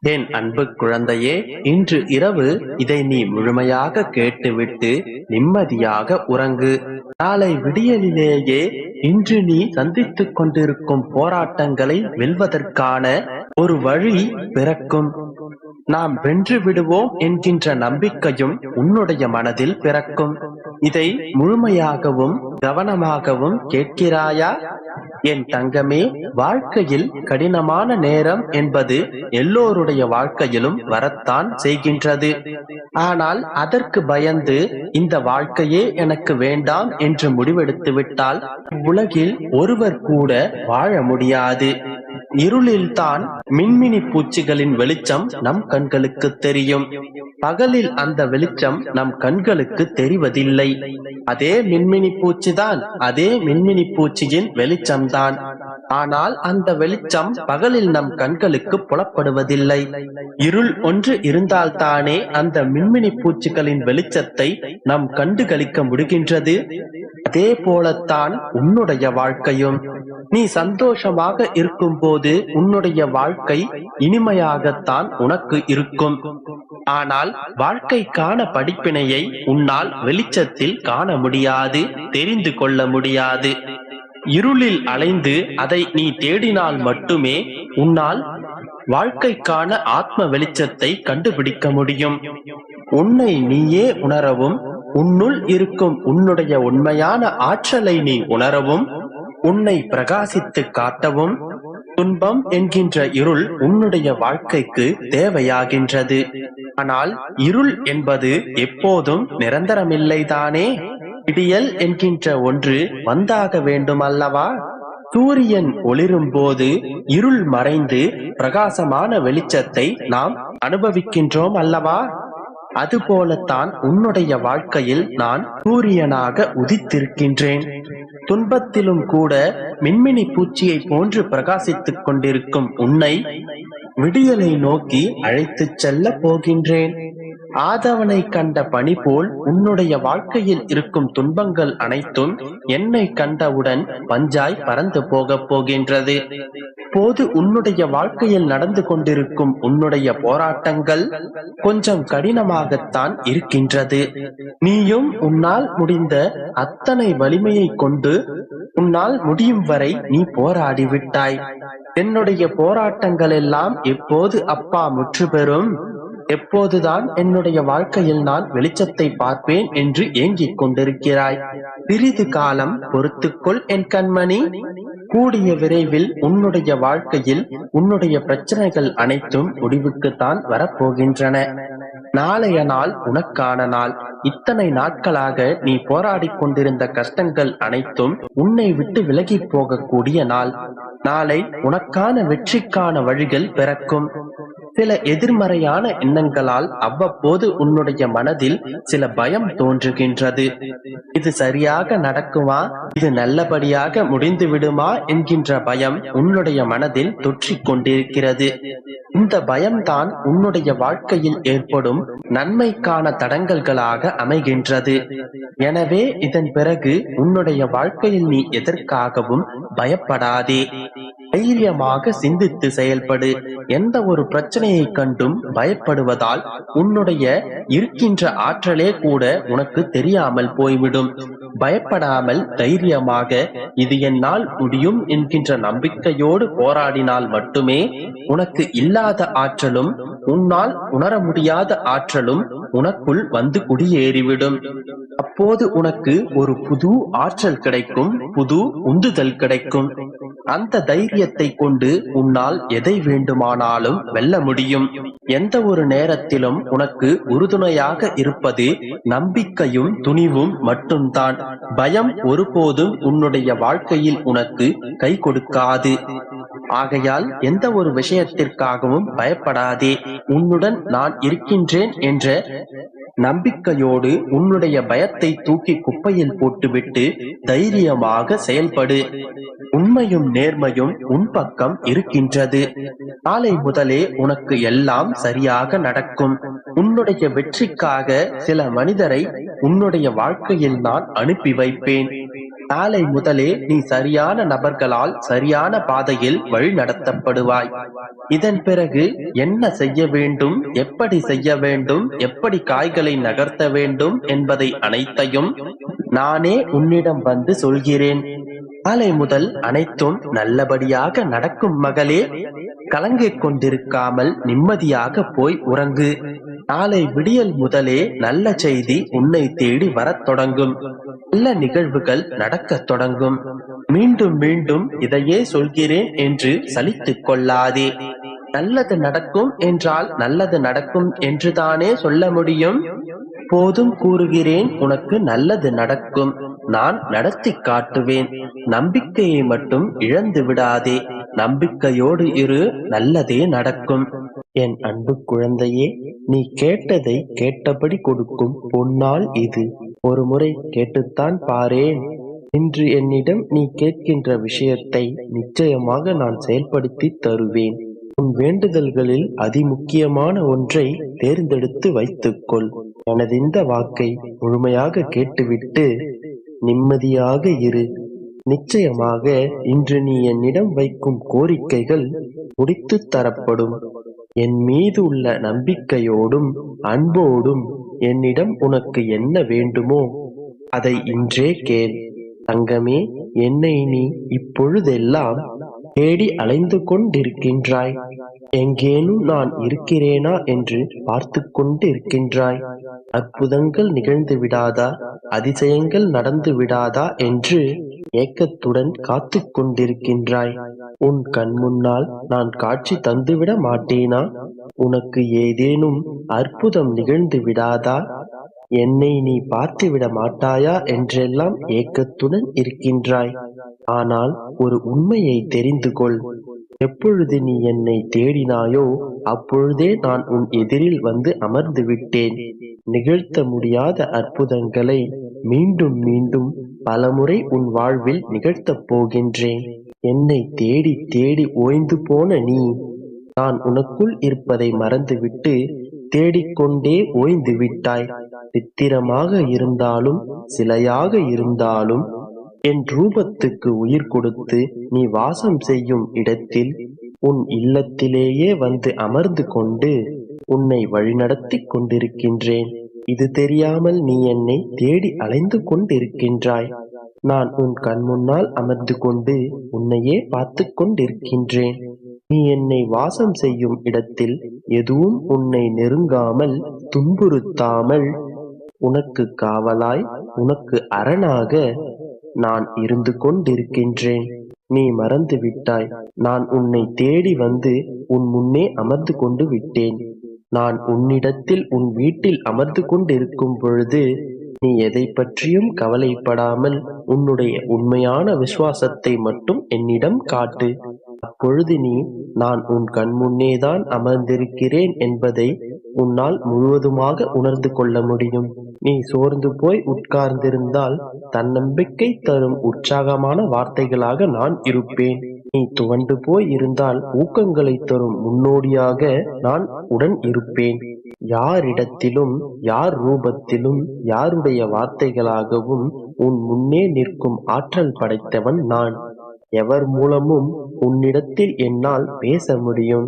என் அன்பு குழந்தையே இன்று இரவு இதை நீ முழுமையாக கேட்டுவிட்டு நிம்மதியாக உறங்கு. நாளை விடியலிலேயே இன்று நீ சந்தித்துக் கொண்டிருக்கும் போராட்டங்களை வெல்வதற்கான ஒரு வழி பிறக்கும். நாம் வென்று விடுவோம் என்கின்ற நம்பிக்கையும் உன்னுடைய மனதில் பிறக்கும். இதை முழுமையாகவும் கவனமாகவும் கேட்கிறாயா? என் தங்கமே வாழ்க்கையில் கடினமான நேரம் என்பது எல்லோருடைய வாழ்க்கையிலும் வரத்தான் செய்கின்றது. ஆனால் அதற்கு பயந்து இந்த வாழ்க்கையே எனக்கு வேண்டாம் என்று முடிவெடுத்து விட்டால் உலகில் ஒருவர் கூட வாழ முடியாது. இருளில்தான் மின்மினி பூச்சிகளின் வெளிச்சம் நம் கண்களுக்கு தெரியும். பகலில் அந்த வெளிச்சம் நம் கண்களுக்கு தெரிவதில்லை. அதே மின்மினி பூச்சிதான் அதே மின்மினி பூச்சியின் வெளிச்சம்தான். ஆனால் அந்த வெளிச்சம் பகலில் நம் கண்களுக்கு புலப்படுவதில்லை. இருள் ஒன்று இருந்தால்தானே அந்த மின்மினி பூச்சிகளின் வெளிச்சத்தை நாம் கண்டுகளிக்க முடிகின்றது? அதே போலத்தான் உன்னுடைய வாழ்க்கையும். நீ சந்தோஷமாக இருக்கும் போது உன்னுடைய வாழ்க்கை இனிமையாகத்தான் உனக்கு இருக்கும். ஆனால் வாழ்க்கைக்கான படிப்பினையை உன்னால் வெளிச்சத்தில் காண முடியாது தெரிந்து கொள்ள முடியாது. இருளில் அலைந்து அதை நீ தேடினால் மட்டுமே உன்னால் வாழ்க்கைக்கான ஆத்ம வெளிச்சத்தை கண்டுபிடிக்க முடியும். உன்னை நீயே உணரவும் உன்னுள் இருக்கும் உன்னுடைய உண்மையான ஆற்றலை நீ உணரவும் உன்னை பிரகாசித்து காட்டவும் துன்பம் என்கின்ற இருள் உன்னுடைய வாழ்க்கைக்கு தேவையாகின்றது. ஆனால் இருள் என்பது எப்போதும் நிரந்தரமில்லைதானே? விடியல் என்கின்ற ஒன்று வந்தாக வேண்டும் அல்லவா சூரியன் ஒளிரும் போது இருள் மறைந்து பிரகாசமான வெளிச்சத்தை நாம் அனுபவிக்கின்றோம் அல்லவா அதுபோலத்தான் உன்னுடைய வாழ்க்கையில் நான் சூரியனாக உதித்திருக்கின்றேன். துன்பத்திலும் கூட மின்மினி பூச்சியை போன்று பிரகாசித்துக் கொண்டிருக்கும் உன்னை விடியலை நோக்கி அழைத்துச் செல்ல போகின்றேன். ஆதவனை கண்ட பணி போல் உன்னுடைய வாழ்க்கையில் இருக்கும் துன்பங்கள் அனைத்தும் என்னை கண்டவுடன் பஞ்சாய் பறந்து போகப் போகின்றது. இப்போது உன்னுடைய வாழ்க்கையில் நடந்து கொண்டிருக்கும் உன்னுடைய போராட்டங்கள் கொஞ்சம் கடினமாகத்தான் இருக்கின்றது. நீயும் உன்னால் முடிந்த அத்தனை வலிமையை கொண்டு உன்னால் முடியும் வரை நீ போராடி விட்டாய் என்னுடைய போராட்டங்கள் எல்லாம் எப்போது அப்பா முற்று பெறும்? எப்போதுதான் என்னுடைய வாழ்க்கையில் நான் வெளிச்சத்தை பார்ப்பேன் என்று ஏங்கிக் கொண்டிருக்கிறாய். பிறிது காலம் பொறுத்துக்கொள் என் கண்மணி. கூடிய விரைவில் உன்னுடைய வாழ்க்கையில் உன்னுடைய பிரச்சனைகள் அனைத்தும் முடிவுக்குத்தான் வரப்போகின்றன. நாளைய நாள் உனக்கான நாள். இத்தனை நாட்களாக நீ போராடிக் கொண்டிருந்த கஷ்டங்கள் அனைத்தும் உன்னை விட்டு விலகி போகக்கூடிய நாள். நாளை உனக்கான வெற்றிக்கான வழிகள் பிறக்கும். சில எதிர்மறையான எண்ணங்களால் அவ்வப்போது உன்னுடைய மனதில் சில பயம் தோன்றுகின்றது. இது சரியாக நடக்குமா? இது நல்லபடியாக முடிந்து விடுமா என்கின்ற பயம் உன்னுடைய மனதில் தொற்றிக் கொண்டிருக்கிறது. இந்த பயம்தான் உன்னுடைய வாழ்க்கையில் ஏற்படும் நன்மைக்கான தடங்கல்களாக அமைகின்றது. எனவே இதன் பிறகு உன்னுடைய வாழ்க்கையில் நீ எதற்காகவும் பயப்படாதே. தைரியமாக சிந்தித்து செயல்படு. எந்த ஒரு பிரச்சனையை கண்டும் பயப்படுவதால் உன்னுடைய இருக்கின்ற ஆற்றலே கூட உனக்கு தெரியாமல் போய்விடும். பயப்படாமல் தைரியமாக இது என்னால் முடியும் என்கின்ற நம்பிக்கையோடு போராடினால் மட்டுமே உனக்கு இல்லாத ஆற்றலும் உன்னால் உணர முடியாத ஆற்றலும் உனக்குள் வந்து குடியேறிவிடும். அப்போது உனக்கு ஒரு புது ஆற்றல் கிடைக்கும் புது உந்துதல் கிடைக்கும். அந்த தைரியத்தை கொண்டு உன்னால் எதை வேண்டுமானாலும் வெல்ல முடியும். எந்த ஒரு நேரத்திலும் உனக்கு உறுதுணையாக இருப்பது நம்பிக்கையும் துணிவும் மட்டும்தான். பயம் ஒருபோதும் உன்னுடைய வாழ்க்கையில் உனக்கு கை கொடுக்காது. ஆகையால் எந்த ஒரு விஷயத்திற்காகவும் பயப்படாதே. உன்னுடன் நான் இருக்கின்றேன் என்ற நம்பிக்கையோடு உன்னுடைய பயத்தை தூக்கி குப்பையில் போட்டுவிட்டு தைரியமாக செயல்படு. உண்மையும் நேர்மையும் உன் பக்கம் இருக்கின்றது. நாளை முதலே உனக்கு எல்லாம் சரியாக நடக்கும். உன்னுடைய வெற்றிக்காக சில மனிதரை உன்னுடைய வாழ்க்கையில் நான் அனுப்பி வைப்பேன். நாளை முதலே நீ சரியான நபர்களால் சரியான பாதையில் வழி நடத்தப்படுவாய். இதன் பிறகு என்ன செய்ய வேண்டும் எப்படி செய்ய வேண்டும் எப்படி காய்களை நகர்த்த வேண்டும் என்பதை அனைத்தையும் நானே உன்னிடம் வந்து சொல்கிறேன். நாளை முதல் அனைத்தும் நல்லபடியாக நடக்கும் மகளே கலங்கிக் கொண்டிருக்காமல் நிம்மதியாக போய் உறங்கு. நாளை விடியல் முதலே நல்ல செய்தி உன்னை தேடி வரத் தொடங்கும். நல்ல நிகழ்வுகள் நடக்கத் தொடங்கும். மீண்டும் மீண்டும் இதையே சொல்கிறேன் என்று சலித்துக் கொள்ளாதே. நல்லது நடக்கும் என்றால் நல்லது நடக்கும் என்றுதானே சொல்ல முடியும்? போதும் கூறுகிறேன் உனக்கு நல்லது நடக்கும். நான் நடத்தி காட்டுவேன். நம்பிக்கையை மட்டும் இழந்து விடாதே. நம்பிக்கையோடு இரு நல்லதே நடக்கும். என் அன்பு குழந்தையே நீ கேட்டதை கேட்டபடி கொடுக்கும் பொன்னால் இது. ஒரு முறை கேட்டுத்தான் பாரேன். இன்று என்னிடம் நீ கேட்கின்ற விஷயத்தை நிச்சயமாக நான் செயல்படுத்தி தருவேன். உன் வேண்டுதல்களில் அதிமுக்கியமான ஒன்றை தேர்ந்தெடுத்து வைத்துக்கொள். எனது இந்த வாக்கை முழுமையாக கேட்டுவிட்டு நிம்மதியாக இரு. நிச்சயமாக இன்று நீ என்னிடம் வைக்கும் கோரிக்கைகள் முடித்துத் தரப்படும். என் மீது உள்ள நம்பிக்கையோடும் அன்போடும் என்னிடம் உனக்கு என்ன வேண்டுமோ அதை இன்றே கேள். தங்கமே என்னை நீ இப்பொழுதெல்லாம் தேடி அலைந்து கொண்டிருக்கின்றாய். எங்கேனும் நான் இருக்கிறேனா என்று பார்த்து கொண்டு இருக்கின்றாய் அற்புதங்கள் நிகழ்ந்து விடாதா? அதிசயங்கள் நடந்து விடாதா? என்று ஏக்கத்துடன் காத்து கொண்டிருக்கின்றாய் உன் கண் முன்னால் நான் காட்சி தந்துவிட மாட்டேனா? உனக்கு ஏதேனும் அற்புதம் நிகழ்ந்து விடாதா? என்னை நீ பார்த்துவிட மாட்டாயா என்றெல்லாம் ஏக்கத்துடன் இருக்கின்றாய். ஆனால் ஒரு உண்மையை தெரிந்து கொள் எப்பொழுது நீ என்னை தேடினாயோ அப்பொழுதே நான் உன் எதிரில் வந்து அமர்ந்து விட்டேன் நிகழ்த்த முடியாத அற்புதங்களை மீண்டும் மீண்டும் பலமுறை உன் வாழ்வில் நிகழ்த்தப் போகின்றேன் என்னை தேடி தேடி ஓய்ந்து போன நீ நான் உனக்குள் இருப்பதை மறந்துவிட்டு தேடிக்கொண்டே ஓய்ந்து விட்டாய். சித்திரமாக இருந்தாலும் சிலையாக இருந்தாலும் என் ரூபத்துக்கு உயிர் கொடுத்து நீ வாசம் செய்யும் இடத்தில் உன் இல்லத்திலேயே வந்து அமர்ந்து கொண்டு உன்னை வழிநடத்திக் கொண்டிருக்கின்றேன். இது தெரியாமல் நீ என்னை தேடி அலைந்து கொண்டிருக்கின்றாய். நான் உன் கண் முன்னால் அமர்ந்து கொண்டு உன்னையே பார்த்து கொண்டிருக்கின்றேன். நீ என்னை வாசம் செய்யும் இடத்தில் எதுவும் உன்னை நெருங்காமல் துன்புறுத்தாமல் உனக்கு காவலாய் உனக்கு அரணாக நான் இருந்து கொண்டிருக்கின்றேன். நீ மறந்து விட்டாய். நான் உன்னை தேடி வந்து உன் முன்னே அமர்ந்து கொண்டு விட்டேன். நான் உன்னிடத்தில் உன் வீட்டில் அமர்ந்து கொண்டிருக்கும் பொழுது நீ எதை பற்றியும் கவலைப்படாமல் உன்னுடைய உண்மையான விசுவாசத்தை மட்டும் என்னிடம் காட்டு. அப்பொழுது நீ நான் உன் கண்முன்னேதான் அமர்ந்திருக்கிறேன் என்பதை உன்னால் முழுவதுமாக உணர்ந்து கொள்ள முடியும். நீ சோர்ந்து போய் உட்கார்ந்திருந்தால் தன்னம்பிக்கை தரும் உற்சாகமான வார்த்தைகளாக நான் இருப்பேன். நீ துவண்டு போய் இருந்தால் ஊக்கங்களை தரும். முன்னோடியாக நான் உடன் இருப்பேன். யாரிடத்திலும் யார் ரூபத்திலும் யாருடைய வார்த்தைகளாகவும் உன் முன்னே நிற்கும் ஆற்றல் படைத்தவன் நான். எவர் மூலமும் உன்னிடத்தில் என்னால் பேச முடியும்.